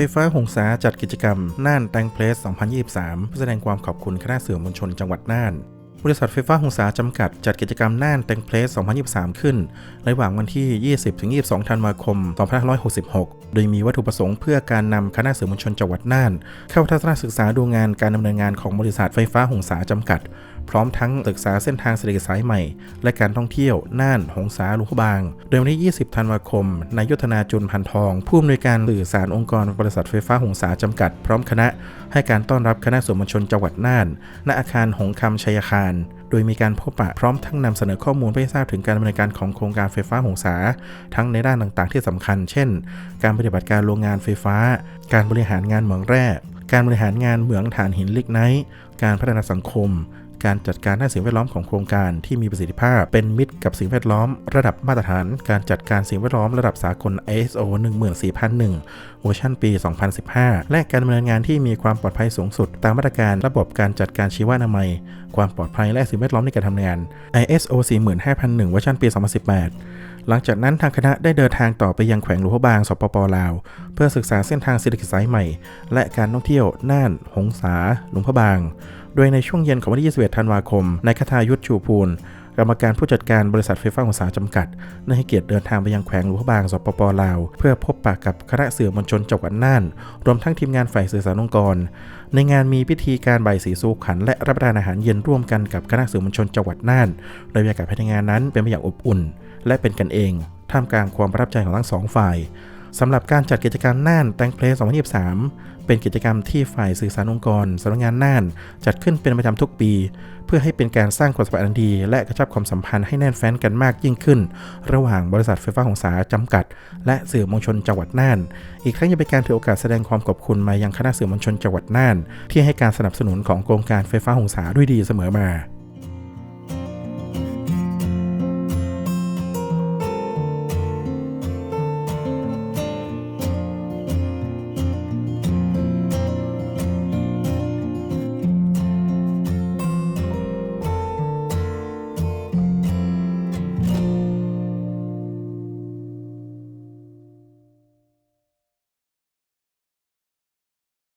ไฟ้าหงสาจัดกิจกรรมน่านแตงเพลส 2023 เพื่อแสดงความขอบคุณคณะสื่อมวลชนจังหวัดน่าน บริษัทไฟฟ้าหงสาจำกัดจัดกิจกรรมน่านแตงเพลส 2023 ขึ้น ระหว่างวันที่ 20-22 ธันวาคม 2566 โดยมีวัตถุประสงค์เพื่อการนำคณะสื่อมวลชนจังหวัดน่าน เข้าทัศนศึกษาดูงานการดำเนินงานของบริษัทไฟฟ้าหงสาจำกัด พร้อมทั้งศึกษาเส้นทางเศรษฐกิจสายใหม่ และการท่องเที่ยวน่านหงสาลวงพบาง โดยวันที่ 20 ธันวาคม นายยุทธนาจุนพันทอง ผู้อำนวยการสื่อสารองค์กรบริษัทไฟฟ้าหงสาจำกัด พร้อมคณะให้การต้อนรับคณะสื่อมวลชนจังหวัดน่าน ณอาคารหงคำชัยคารโดยมีการพบปะพร้อมทั้งนำเสนอข้อมูลเพื่อให้ทราบถึงการดำเนินการของโครงการไฟฟ้าหงสา ทั้งในด้านต่างๆ ที่สำคัญ เช่น การปฏิบัติการโรงงานไฟฟ้า การบริหารงานเหมืองแร่ การบริหารงานเหมืองถ่านหินลิกไนท์การพัฒนาสังคม การจัดการด้านสิ่งแวดล้อมของโครงการที่มีประสิทธิภาพ เป็นมิตรกับสิ่งแวดล้อม ระดับมาตรฐาน การจัดการสิ่งแวดล้อมระดับสากล ISO 14001เวอร์ชันปี 2015 และการดำเนินงานที่มีความปลอดภัยสูงสุด ตามมาตรการระบบการจัดการชีวนามัย ความปลอดภัยและสิ่งแวดล้อมในการทำงาน ISO 45001เวอร์ชันปี 2018 หลังจากนั้นทางคณะได้เดินทางต่อไปยังแขวงหลวงพระบางสปปลาว เพื่อศึกษาเส้นทางเศรษฐกิจสายใหม่ และการท่องเที่ยวน่าน หงสาหลวงพระบาง โดยในช่วงเย็นของวันที่ 21 ธันวาคมนายคทายุทธชูพูล กรรมการผู้จัดการบริษัทไฟฟ้าหงสาจำกัดได้ให้เกียรติเดินทางไปยังแขวงหลวงบางสปปลาว เพื่อพบปะกับคณะสื่อมวลชนจังหวัดน่าน รวมทั้งทีมงานฝ่ายสื่อสารองค์กร ในงานมีพิธีการใบายสีสู่ขัน และรับประทานอาหารเย็นร่วมกันกับคณะสื่อมวลชนจังหวัดน่าน โดยบรรยากาศภายในงานนั้นเป็นไปอย่างอบอุ่น และเป็นกันเอง ท่ามกลางความประทับใจของทั้งสองฝ่าย สำหรับการจัดกิจกรรมน่านแตงเพลส2023 เป็นกิจกรรมที่ฝ่ายสื่อสารองค์กรสำนักงานน่าน จัดขึ้นเป็นประจำทุกปี เพื่อให้เป็นการสร้างความสัมพันธ์ดี และกระชับความสัมพันธ์ให้แน่นแฟ้นกันมากยิ่งขึ้น ระหว่างบริษัทไฟฟ้าหงสาจำกัด และสื่อมวลชนจังหวัดน่าน อีกทั้งยังเป็นการถือโอกาสแสดงความขอบคุณมายังคณะสื่อมวลชนจังหวัดน่าน ที่ให้การสนับสนุนของโครงการไฟฟ้าหงสาด้วยดีเสมอมา